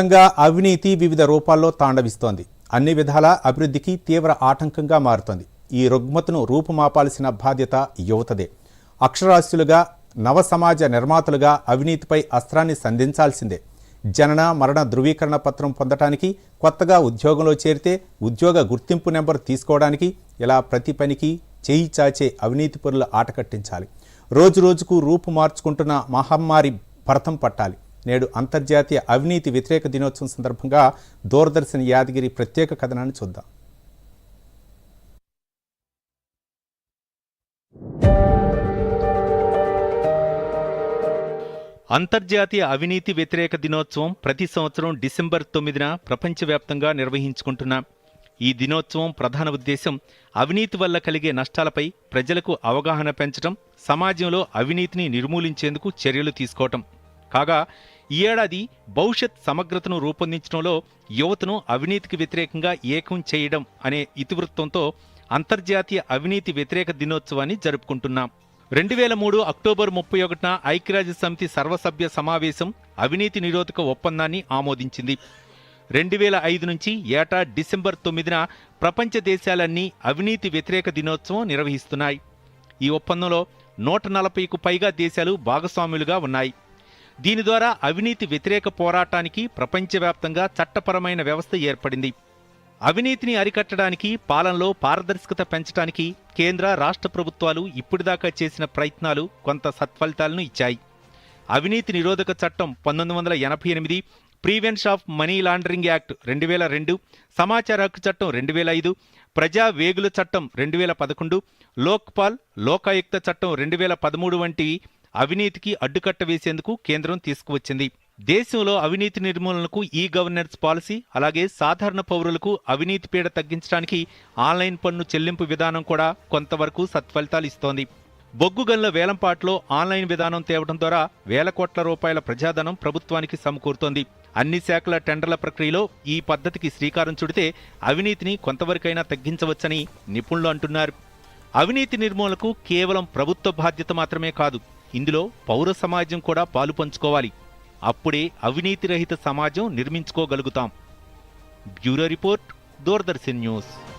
వ్యాప్తంగా అవినీతి వివిధ రూపాల్లో తాండవిస్తోంది. అన్ని విధాల అభివృద్ధికి తీవ్ర ఆటంకంగా మారుతోంది. ఈ రుగ్మతను రూపుమాపాల్సిన బాధ్యత యువతదే. అక్షరాస్యులుగా నవ సమాజ నిర్మాతలుగా అవినీతిపై అస్త్రాన్ని సంధించాల్సిందే. జనన మరణ ధృవీకరణ పత్రం పొందటానికి కొత్తగా ఉద్యోగంలో చేరితే ఉద్యోగ గుర్తింపు నెంబర్ తీసుకోవడానికి ఇలా ప్రతి పనికి చేయి చాచే అవినీతి పరులు ఆట కట్టించాలి. రోజు రోజుకు రూపు మార్చుకుంటున్న మహమ్మారి భరతం పట్టాలి. నేడు అంతర్జాతీయ అవినీతి వ్యతిరేక దినోత్సవం సందర్భంగా దూరదర్శన్ యాదగిరి ప్రత్యేక కథనాన్ని చూద్దాం. అంతర్జాతీయ అవినీతి వ్యతిరేక దినోత్సవం ప్రతి సంవత్సరం డిసెంబర్ తొమ్మిదిన ప్రపంచవ్యాప్తంగా నిర్వహించుకుంటున్నాం ఈ దినోత్సవం ప్రధాన ఉద్దేశం అవినీతి వల్ల కలిగే నష్టాలపై ప్రజలకు అవగాహన పెంచడం సమాజంలో అవినీతిని నిర్మూలించేందుకు చర్యలు తీసుకోవటం. కాగా ఈ ఏడాది భవిష్యత్ సమగ్రతను రూపొందించడంలో యువతను అవినీతికి వ్యతిరేకంగా ఏకం చేయడం అనే ఇతివృత్తంతో అంతర్జాతీయ అవినీతి వ్యతిరేక దినోత్సవాన్ని జరుపుకుంటున్నాం. రెండు వేల మూడు అక్టోబర్ ముప్పై ఒకటిన ఐక్యరాజ్య సమితి సర్వసభ్య సమావేశం అవినీతి నిరోధక ఒప్పందాన్ని ఆమోదించింది. రెండు వేల ఐదు నుంచి ఏటా డిసెంబర్ తొమ్మిదిన ప్రపంచ దేశాలన్నీ అవినీతి వ్యతిరేక దినోత్సవం నిర్వహిస్తున్నాయి. ఈ ఒప్పందంలో నూట నలభైకు పైగా దేశాలు భాగస్వాములుగా ఉన్నాయి. దీని ద్వారా అవినీతి వ్యతిరేక పోరాటానికి ప్రపంచవ్యాప్తంగా చట్టపరమైన వ్యవస్థ ఏర్పడింది. అవినీతిని అరికట్టడానికి పాలనలో పారదర్శకత పెంచడానికి కేంద్ర రాష్ట్ర ప్రభుత్వాలు ఇప్పటిదాకా చేసిన ప్రయత్నాలు కొంత సత్ఫలితాలను ఇచ్చాయి. అవినీతి నిరోధక చట్టం పంతొమ్మిది వందల ఎనభై ఎనిమిది prevention of money laundering act రెండు వేల రెండు సమాచార హక్కు చట్టం రెండు వేల ఐదు ప్రజా వేగుల చట్టం రెండు వేల పదకొండు లోక్పాల్ లోకాయుక్త చట్టం రెండు వేల పదమూడు వంటివి అవినీతికి అడ్డుకట్ట వేసేందుకు కేంద్రం తీసుకువచ్చింది. దేశంలో అవినీతి నిర్మూలనకు ఈ గవర్నెన్స్ పాలసీ అలాగే సాధారణ పౌరులకు అవినీతి పీడ తగ్గించడానికి ఆన్లైన్ పన్ను చెల్లింపు విధానం కూడా కొంతవరకు సత్ఫలితాలు ఇస్తోంది. బొగ్గు గన్ల వేలంపాట్లో ఆన్లైన్ విధానం తేవడం ద్వారా వేల కోట్ల రూపాయల ప్రజాధనం ప్రభుత్వానికి సమకూరుతోంది. అన్ని శాఖల టెండర్ల ప్రక్రియలో ఈ పద్ధతికి శ్రీకారం చుడితే అవినీతిని కొంతవరకైనా తగ్గించవచ్చని నిపుణులు అంటున్నారు. అవినీతి నిర్మూలనకు కేవలం ప్రభుత్వ బాధ్యత మాత్రమే కాదు ఇందులో పౌర సమాజం కూడా పాలు పంచుకోవాలి. అప్పుడే అవినీతి రహిత సమాజం నిర్మించుకోగలుగుతాం. Bureau report Doordarshan news.